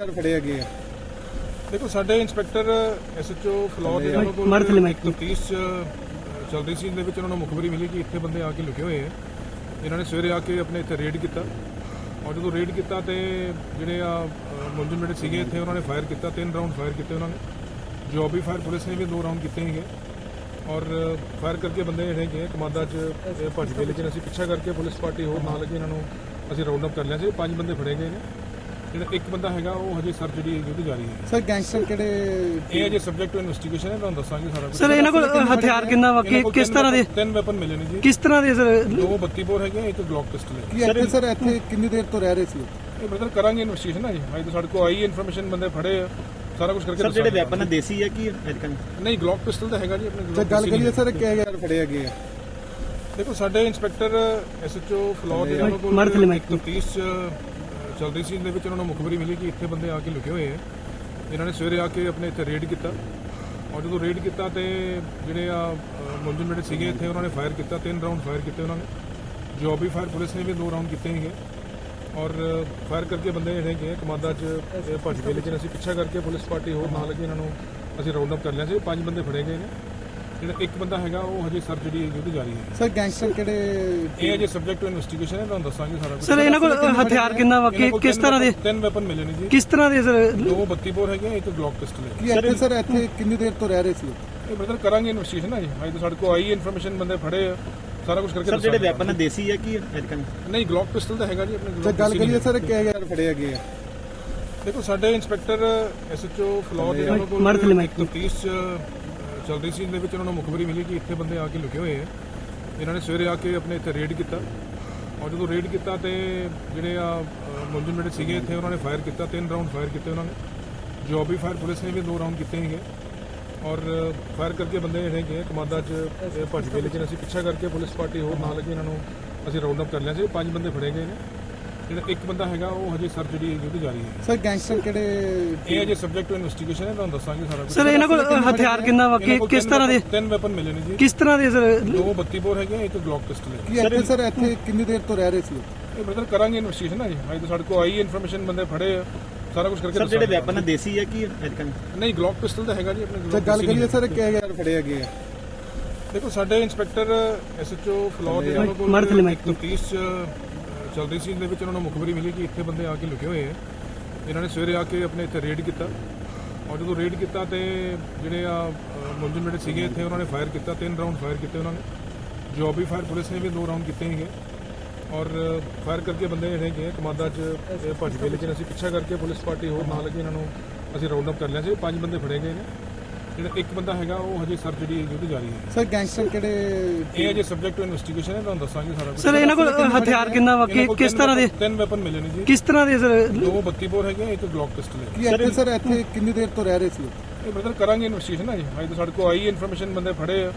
Sir ਫੜੇ ਹੈਗੇ ਆ। ਦੇਖੋ ਸਾਡੇ ਇੰਸਪੈਕਟਰ ਐਸਐਚਓ ਫਲੋਰ ਦੇ ਉਹਨਾਂ ਕੋਲ। ਤਫਤੀਸ਼ ਚੱਲ ਰਹੀ ਸੀ ਦੇ ਵਿੱਚ ਉਹਨਾਂ ਨੂੰ ਮੁਖਬਰੀ ਮਿਲੀ ਕਿ ਇੱਥੇ ਬੰਦੇ ਆ ਕੇ ਲੁਕੇ ਹੋਏ ਆ। ਇਹਨਾਂ ਨੇ ਸਵੇਰੇ ਆ ਕੇ ਆਪਣੇ ਇੱਥੇ ਰੇਡ ਕੀਤਾ। ਔਰ ਜਦੋਂ ਰੇਡ ਕੀਤਾ ਤੇ ਜਿਹੜੇ ਆ ਮੁਲਜ਼ਮ ਜਿਹੜੇ ਸੀਗੇ ਇੱਥੇ ਉਹਨਾਂ ਨੇ ਫਾਇਰ ਕੀਤਾ ਤਿੰਨ ਰਾਉਂਡ ਫਾਇਰ ਕੀਤੇ ਉਹਨਾਂ ਨੇ। ਜਵਾਬੀ ਫਾਇਰ ਪੁਲਿਸ ਨੇ ਵੀ ਦੋ ਰਾਉਂਡ ਕੀਤੇ ਹੈਗੇ ਔਰ ਫਾਇਰ ਕਰਕੇ ਬੰਦੇ ਜਿਹੜੇ ਆ, ਕਮਾਦਾ ਚ ਭੱਜ ਗਏ ਲੇਕਿਨ ਅਸੀਂ ਪਿੱਛਾ ਕਰਕੇ ਪੁਲਿਸ ਪਾਰਟੀ ਹੋਰ ਨਾਲ ਲੱਗੀ ਇਹਨਾਂ ਨੂੰ ਅਸੀਂ ਰਾਉਂਡ ਅਪ ਕਰ ਲਿਆ ਸੀ। ਪੰਜ ਬੰਦੇ ਫੜੇ ਗਏ ਨੇ। ਜਿਹੜਾ ਇੱਕ ਬੰਦਾ ਹੈਗਾ ਉਹ ਹਜੇ ਸਰਚ ਜਿਹੜੀ ਜਾਰੀ ਹੈ। ਸਰ ਗੈਂਗਸਟਰ ਕਿਹੜੇ ਇਹ ਅਜੇ ਸਬਜੈਕਟ ਟੂ ਇਨਵੈਸਟੀਗੇਸ਼ਨ ਹੈ ਤੁਹਾਨੂੰ ਦੱਸਾਂਗੇ ਸਾਰਾ ਕੁਝ ਸਰ ਇਹਨਾਂ ਕੋਲ ਹਥਿਆਰ ਕਿੰਨਾ ਵਾ? ਕਿ ਕਿਸ ਤਰ੍ਹਾਂ ਦੇ ਤਿੰਨ ਵੈਪਨ ਮਿਲੇ ਨੇ ਜੀ। ਕਿਸ ਤਰ੍ਹਾਂ ਦੇ ਸਰ? ਦੋ 32 ਬੋਰ ਹੈਗੇ ਆ, ਇੱਕ ਗਲੌਕ ਪਿਸਟਲ ਹੈ ਕੀ ਇੱਥੇ ਸਰ ਇੱਥੇ ਕਿੰਨੀ ਦੇਰ ਤੋਂ ਰਹਿ ਰਹੇ ਸੀ? ਇਹ ਬ੍ਰਦਰ ਕਰਾਂਗੇ ਇਨਵੈਸਟੀਗੇਸ਼ਨ ਨਾ ਜੀ। ਅੱਜ ਤਾਂ ਸਾਡੇ ਕੋਲ ਆਈ ਇਨਫੋਰਮੇਸ਼ਨ ਬੰਦੇ ਫੜੇ ਆ। ਸਾਰਾ ਕੁਝ ਕਰਕੇ ਸਰ ਜਿਹੜੇ ਦੱਸਾਂਗੇ। ਵੈਪਨ ਦੇਸੀ ਹੈ ਕੀ ਅਮਰੀਕਨ? ਨਹੀਂ ਗਲੌਕ ਪਿਸਟਲ ਤਾਂ ਹੈਗਾ ਜੀ ਆਪਣੇ ਜੇ Glock ਗੱਲ pistol ਕਰੀਏ ਹੀ ਸਰ ਕਿਹੜੇ ਯਾਰ ਫੜੇ ਹੈਗੇ ਆ? ਦੇਖੋ ਸਾਡੇ ਇੰਸਪੈਕਟਰ ਐਸਐਚਓ ਫਲੋਰ ਦੇ ਉਹਨਾਂ ਕੋਲ ਮਾਰ ਥੱਲੇ ਮਾਈਕ ਨੂੰ। ਚੱਲ ਰਹੀ ਸੀ ਦੇ ਵਿੱਚ ਉਹਨਾਂ ਨੂੰ ਮੁਖਬਰੀ ਮਿਲੀ ਕਿ ਇੱਥੇ ਬੰਦੇ ਆ ਕੇ ਲੁਕੇ ਹੋਏ ਆ। ਇਹਨਾਂ ਨੇ ਸਵੇਰੇ ਆ ਕੇ ਆਪਣੇ ਇੱਥੇ ਰੇਡ ਕੀਤਾ। ਔਰ ਜਦੋਂ ਰੇਡ ਕੀਤਾ ਤੇ ਜਿਹੜੇ ਆ ਮੁਲਜ਼ਮ ਜਿਹੜੇ ਸੀਗੇ ਇੱਥੇ ਉਹਨਾਂ ਨੇ ਫਾਇਰ ਕੀਤਾ ਤਿੰਨ ਰਾਉਂਡ ਫਾਇਰ ਕੀਤੇ ਉਹਨਾਂ ਨੇ। ਜਵਾਬੀ ਫਾਇਰ ਪੁਲਿਸ ਨੇ ਵੀ ਦੋ ਰਾਉਂਡ ਕੀਤੇ ਹੈਗੇ ਔਰ ਫਾਇਰ ਕਰਕੇ ਬੰਦੇ ਜਿਹੜੇ ਹੈਗੇ ਆ, ਚ ਭੱਜ ਗਏ ਲੇਕਿਨ ਅਸੀਂ ਪਿੱਛਾ ਕਰਕੇ ਪੁਲਿਸ ਪਾਰਟੀ ਹੋਰ ਨਾਲ ਲੱਗੀ ਇਹਨਾਂ ਨੂੰ ਅਸੀਂ ਰਾਉਂਡ ਅਪ ਕਰ ਲਿਆ ਸੀ। ਪੰਜ ਬੰਦੇ ਫੜੇ ਗਏ ਨੇ। ਜਿਹੜਾ ਇੱਕ ਬੰਦਾ ਹੈਗਾ ਉਹ ਹਜੇ ਸਰਚ ਜਿਹੜੀ ਜਾਰੀ ਹੈ। ਸਰ ਗੈਂਗਸਟਰ ਕਿਹੜੇ ਇਹ ਅਜੇ ਸਬਜੈਕਟ ਟੂ ਇਨਵੈਸਟੀਗੇਸ਼ਨ ਹੈ ਤੁਹਾਨੂੰ ਦੱਸਾਂਗੇ ਸਾਰਾ ਕੁਝ ਸਰ ਇਹਨਾਂ ਕੋਲ ਹਥਿਆਰ ਕਿੰਨਾ ਵਾ? ਕਿ ਕਿਸ ਤਰ੍ਹਾਂ ਦੇ? ਤਿੰਨ ਵੈਪਨ ਮਿਲੇ ਨੇ ਜੀ। ਕਿਸ ਤਰ੍ਹਾਂ ਦੇ ਸਰ? ਦੋ 32 ਬੋਰ ਹੈਗੇ ਆ, ਇੱਕ ਗਲੌਕ ਪਿਸਟਲ ਹੈ ਕੀ ਇੱਥੇ ਸਰ ਇੱਥੇ ਕਿੰਨੀ ਦੇਰ ਤੋਂ ਰਹਿ ਰਹੇ ਸੀ? ਇਹ ਬ੍ਰਦਰ ਕਰਾਂਗੇ ਇਨਵੈਸਟੀਗੇਸ਼ਨ ਨਾ ਜੀ। ਅੱਜ ਤਾਂ ਸਾਡੇ ਕੋਲ ਆਈ ਇਨਫੋਰਮੇਸ਼ਨ ਬੰਦੇ ਫੜੇ ਆ। ਸਾਰਾ ਕੁਝ ਕਰਕੇ ਸਰ ਜਿਹੜੇ ਦੱਸਾਂਗੇ। ਵੈਪਨ ਦੇਸੀ ਹੈ ਕੀ ਅਮਰੀਕਨ? ਨਹੀਂ ਗਲੌਕ ਪਿਸਟਲ ਤਾਂ ਹੈਗਾ ਜੀ ਆਪਣੇ ਜੇ Glock ਗੱਲ pistol ਹੀ ਕਰੀਏ ਹੈ। ਸਰ ਕਿਹੜੇ ਯਾਰ ਫੜੇ ਹੈਗੇ ਆ। ਦੇਖੋ ਸਾਡੇ ਇੰਸਪੈਕਟਰ ਐਸਐਚਓ ਫਲੋਰ ਦੇ ਉਹਨਾਂ ਕੋਲ ਮਾਰ ਥੱਲੇ ਮਾਈਕ। ਤਫਤੀਸ਼ ਚੱਲ ਰਹੀ ਸੀ ਜਿਹਦੇ ਵਿੱਚ ਉਹਨਾਂ ਨੂੰ ਮੁਖਬਰੀ ਮਿਲੀ ਕਿ ਇੱਥੇ ਬੰਦੇ ਆ ਕੇ ਲੁਕੇ ਹੋਏ ਆ। ਇਹਨਾਂ ਨੇ ਸਵੇਰੇ ਆ ਕੇ ਆਪਣੇ ਇੱਥੇ ਰੇਡ ਕੀਤਾ। ਔਰ ਜਦੋਂ ਰੇਡ ਕੀਤਾ ਤੇ ਜਿਹੜੇ ਆ ਅ, ਮੁਲਜ਼ਮ ਜਿਹੜੇ ਸੀਗੇ ਇੱਥੇ ਉਹਨਾਂ ਨੇ ਫਾਇਰ ਕੀਤਾ ਤਿੰਨ ਰਾਉਂਡ ਫਾਇਰ ਕੀਤੇ ਉਹਨਾਂ ਨੇ। ਜੋਬੀ ਫਾਇਰ ਪੁਲਿਸ ਨੇ ਵੀ ਦੋ ਰਾਉਂਡ ਕੀਤੇ ਹੈਗੇ ਔਰ ਫਾਇਰ ਕਰਕੇ ਬੰਦੇ ਜਿਹੜੇ ਹੈਗੇ ਆ, ਕਮਾਦਾ ਚ ਭੱਜ ਗਏ। ਲੇਕਿਨ ਅਸੀਂ ਪਿੱਛਾ ਕਰਕੇ ਪੁਲਿਸ ਪਾਰਟੀ ਹੋਰ ਨਾਲ ਲੱਗੀ ਇਹਨਾਂ ਨੂੰ ਅਸੀਂ ਰਾਉਂਡ ਅਪ ਕਰ ਲਿਆ ਸੀ। ਪੰਜ ਬੰਦੇ ਫੜੇ ਗਏ ਨੇ। ਜਿਹੜਾ ਇੱਕ ਬੰਦਾ ਹੈਗਾ ਉਹ ਹਜੇ ਸਰਚ ਜਿਹੜੀ ਜਾਰੀ ਹੈ। ਸਰ ਗੈਂਗਸਟਰ ਕਿਹੜੇ ਇਹ ਅਜੇ ਸਬਜੈਕਟ ਟੂ ਇਨਵੈਸਟੀਗੇਸ਼ਨ ਹੈ ਤੁਹਾਨੂੰ ਦੱਸਾਂਗੇ ਸਾਰਾ ਕੁਝ ਸਰ ਇਹਨਾਂ ਕੋਲ ਹਥਿਆਰ ਕਿੰਨਾ ਵਾ? ਕਿ ਕਿਸ ਤਰ੍ਹਾਂ ਦੇ ਤਿੰਨ ਵੈਪਨ ਮਿਲੇ ਨੇ ਜੀ। ਕਿਸ ਤਰ੍ਹਾਂ ਦੇ ਸਰ? ਦੋ 32 ਬੋਰ ਹੈਗੇ ਆ, ਇੱਕ ਗਲੌਕ ਪਿਸਟਲ ਹੈ ਕੀ ਇੱਥੇ ਸਰ ਇੱਥੇ ਕਿੰਨੀ ਦੇਰ ਤੋਂ ਰਹਿ ਰਹੇ ਸੀ? ਇਹ ਬ੍ਰਦਰ ਕਰਾਂਗੇ ਇਨਵੈਸਟੀਗੇਸ਼ਨ ਨਾ ਜੀ। ਅੱਜ ਤਾਂ ਸਾਡੇ ਕੋਲ ਆਈ ਇਨਫੋਰਮੇਸ਼ਨ ਬੰਦੇ ਫੜੇ ਆ। ਸਾਰਾ ਕੁਝ ਕਰਕੇ ਸਰ ਜਿਹੜੇ ਦੱਸਾਂਗੇ। ਵੈਪਨ ਦੇਸੀ ਹੈ ਕੀ ਅਮਰੀਕਨ? ਨਹੀਂ ਗਲੌਕ ਪਿਸਟਲ ਤਾਂ ਹੈਗਾ ਜੀ ਆਪਣੇ ਜੇ Glock ਗੱਲ pistol ਹੀ ਕਰੀਏ ਹੈ। ਸਰ ਕਿਹੜੇ ਯਾਰ ਫੜੇ ਹੈਗੇ ਆ। ਦੇਖੋ ਸਾਡੇ ਇੰਸਪੈਕਟਰ ਐਸਐਚਓ ਫਲੋਰ ਦੇ ਉਹਨਾਂ ਕੋਲ ਮਾਰ ਥੱਲੇ ਮਾਈਕ ਨੂੰ। ਚੱਲ ਰਹੀ ਸੀ ਦੇ ਵਿੱਚ ਉਹਨਾਂ ਨੂੰ ਮੁਖਬਰੀ ਮਿਲੀ ਕਿ ਇੱਥੇ ਬੰਦੇ ਆ ਕੇ ਲੁਕੇ ਹੋਏ ਆ। ਇਹਨਾਂ ਨੇ ਸਵੇਰੇ ਆ ਕੇ ਆਪਣੇ ਇੱਥੇ ਰੇਡ ਕੀਤਾ। ਔਰ ਜਦੋਂ ਰੇਡ ਕੀਤਾ ਤੇ ਜਿਹੜੇ ਆ ਮੁਲਜ਼ਮ ਜਿਹੜੇ ਸੀਗੇ ਇੱਥੇ ਉਹਨਾਂ ਨੇ ਫਾਇਰ ਕੀਤਾ ਤਿੰਨ ਰਾਉਂਡ ਫਾਇਰ ਕੀਤੇ ਉਹਨਾਂ ਨੇ। ਜੋਬੀ ਫਾਇਰ ਪੁਲਿਸ ਨੇ ਵੀ ਦੋ ਰਾਉਂਡ ਕੀਤੇ ਹੈਗੇ ਔਰ ਫਾਇਰ ਕਰਕੇ ਬੰਦੇ ਜਿਹੜੇ ਹੈਗੇ ਆ, ਕਮਾਦਾ ਚ ਭੱਜ ਗਏ ਲੇਕਿਨ ਅਸੀਂ ਪਿੱਛਾ ਕਰਕੇ ਪੁਲਿਸ ਪਾਰਟੀ ਹੋਰ ਨਾਲ ਲੱਗੇ ਇਹਨਾਂ ਨੂੰ ਅਸੀਂ ਰਾਉਂਡ ਅਪ ਕਰ ਲਿਆ ਸੀ। ਪੰਜ ਬੰਦੇ ਫੜੇ ਗਏ ਨੇ। ਜਿਹੜਾ ਇੱਕ ਬੰਦਾ ਹੈਗਾ ਉਹ ਹਜੇ ਸਰਚ ਜਿਹੜੀ ਜਾਰੀ ਹੈ। ਸਰ ਗੈਂਗਸਟਰ ਕਿਹੜੇ ਇਹ ਅਜੇ ਸਬਜੈਕਟ ਟੂ ਇਨਵੈਸਟੀਗੇਸ਼ਨ ਹੈ ਤੁਹਾਨੂੰ ਦੱਸਾਂਗੇ ਸਾਰਾ ਕੁਝ ਸਰ ਇਹਨਾਂ ਕੋਲ ਹਥਿਆਰ ਕਿੰਨਾ ਵਾ? ਕਿ ਇਹਨਾਂ ਕੋਲ ਕਿਸ ਤਿੰਨ ਤਰ੍ਹਾਂ ਦੇ weapon- ਤਿੰਨ ਵੈਪਨ ਮਿਲੇ ਨੇ ਜੀ। ਕਿਸ ਤਰ੍ਹਾਂ ਦੇ ਸਰ? ਦੋ 32 ਬੋਰ ਹੈਗੇ ਆ, ਇੱਕ ਗਲੌਕ ਪਿਸਟਲ ਹੈ ਕੀ ਇੱਥੇ ਸਰ ਇੱਥੇ ਕਿੰਨੀ ਦੇਰ ਤੋਂ ਰਹਿ ਰਹੇ ਸੀ? ਇਹ ਬ੍ਰਦਰ ਕਰਾਂਗੇ ਇਨਵੈਸਟੀਗੇਸ਼ਨ ਨਾ ਜੀ। ਅੱਜ ਤਾਂ ਸਾਡੇ ਕੋਲ ਆਈ ਇਨਫੋਰਮੇਸ਼ਨ ਬੰਦੇ ਫੜੇ ਆ।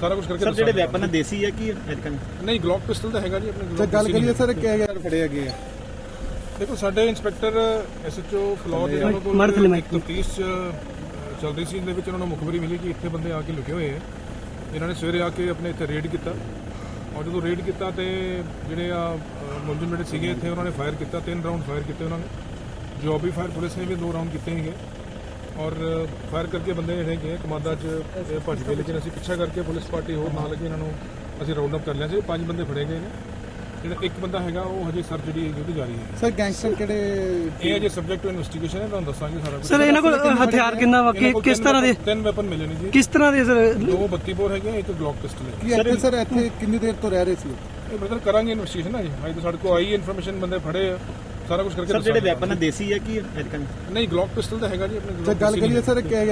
ਸਾਰਾ ਕੁਝ ਕਰਕੇ ਸਰ ਜਿਹੜੇ ਦੱਸਾਂਗੇ। ਵੈਪਨ ਦੇਸੀ ਹੈ ਕੀ ਅਮਰੀਕਨ? ਨਹੀਂ ਗਲੌਕ ਪਿਸਟਲ ਤਾਂ ਹੈਗਾ ਜੀ ਆਪਣੇ Glock ਗੱਲ pistol ਹੀ ਕਰੀਏ ਹੈ। ਸਰ ਕਿਹੜੇ ਯਾਰ ਫੜੇ ਹੈਗੇ ਆ। ਦੇਖੋ ਸਾਡੇ ਇੰਸਪੈਕਟਰ ਐਸਐਚਓ ਫਲੋਰ ਦੇ ਉਹਨਾਂ ਕੋਲ ਮਾਰ ਥੱਲੇ ਮਾਈਕ। ਤਫਤੀਸ਼ ਚੱਲ ਰਹੀ ਸੀ ਦੇ ਵਿੱਚ ਉਹਨਾਂ ਨੂੰ ਮੁਖਬਰੀ ਮਿਲੀ ਕਿ ਇੱਥੇ ਬੰਦੇ ਆ ਕੇ ਲੁਕੇ ਹੋਏ ਆ। ਇਹਨਾਂ ਨੇ ਸਵੇਰੇ ਆ ਕੇ ਆਪਣੇ ਇੱਥੇ ਰੇਡ ਕੀਤਾ। ਔਰ ਜਦੋਂ ਰੇਡ ਕੀਤਾ ਤੇ ਜਿਹੜੇ ਆ ਅ, ਮੁਲਜ਼ਮ ਜਿਹੜੇ ਸੀਗੇ ਇੱਥੇ ਉਹਨਾਂ ਨੇ ਫਾਇਰ ਕੀਤਾ ਤਿੰਨ ਰਾਉਂਡ ਫਾਇਰ ਕੀਤੇ ਉਹਨਾਂ ਨੇ। ਜੋਬੀ ਫਾਇਰ ਪੁਲਿਸ ਨੇ ਵੀ ਦੋ ਰਾਉਂਡ ਕੀਤੇ ਹੈਗੇ ਔਰ ਫਾਇਰ ਕਰਕੇ ਬੰਦੇ ਜਿਹੜੇ ਹੈਗੇ ਆ, ਕਮਾਦਾ ਚ ਭੱਜ ਗਏ ਲੇਕਿਨ ਅਸੀਂ ਪਿੱਛਾ ਕਰਕੇ ਪੁਲਿਸ ਪਾਰਟੀ ਹੋਰ ਨਾਲ ਲੱਗੀ ਇਹਨਾਂ ਨੂੰ ਅਸੀਂ ਰਾਉਂਡ ਅਪ ਕਰ ਲਿਆ ਸੀ। ਪੰਜ ਬੰਦੇ ਫੜੇ ਗਏ ਨੇ। ਜਿਹੜਾ ਇੱਕ ਬੰਦਾ ਹੈਗਾ ਉਹ ਹਜੇ ਸਰਚ ਜਿਹੜੀ ਜਾਰੀ ਹੈ। ਸਰ ਗੈਂਗਸਟਰ ਕਿਹੜੇ ਇਹ ਅਜੇ ਸਬਜੈਕਟ ਟੂ ਇਨਵੈਸਟੀਗੇਸ਼ਨ ਹੈ ਤੁਹਾਨੂੰ ਦੱਸਾਂਗੇ ਸਾਰਾ ਕੁਝ ਸਰ ਇਹਨਾਂ ਕੋਲ ਹਥਿਆਰ ਕਿੰਨਾ ਵਾ? ਕਿ ਕਿਸ ਤਰ੍ਹਾਂ ਦੇ ਤਿੰਨ ਵੈਪਨ ਮਿਲੇ ਨੇ ਜੀ। ਕਿਸ ਤਰ੍ਹਾਂ ਦੇ ਸਰ? ਦੋ 32 ਬੋਰ ਹੈਗੇ ਆ, ਇੱਕ ਗਲੌਕ ਪਿਸਟਲ ਹੈ। ਕੀ ਇੱਥੇ ਸਰ ਇੱਥੇ ਕਿੰਨੀ ਦੇਰ ਤੋਂ ਰਹਿ ਰਹੇ ਸੀ? ਇਹ ਬ੍ਰਦਰ ਕਰਾਂਗੇ ਇਨਵੈਸਟੀਗੇਸ਼ਨ ਨਾ ਜੀ। ਅੱਜ ਤਾਂ ਸਾਡੇ ਕੋਲ ਆਈ ਇਨਫੋਰਮੇਸ਼ਨ ਬੰਦੇ ਫੜੇ ਆ। ਸਾਰਾ ਕੁਝ ਕਰਕੇ ਸਰ ਜਿਹੜੇ ਦੱਸਾਂਗੇ। ਵੈਪਨ ਦੇਸੀ ਹੈ ਕੀ ਅਮਰੀਕਨ? ਨਹੀਂ ਗਲੌਕ ਪਿਸਟਲ ਤਾਂ ਹੈਗਾ ਜੀ ਆਪਣੇ ਜੇ ਗੱਲ ਕਰੀਏ। ਸਰ ਕਿਹੜੇ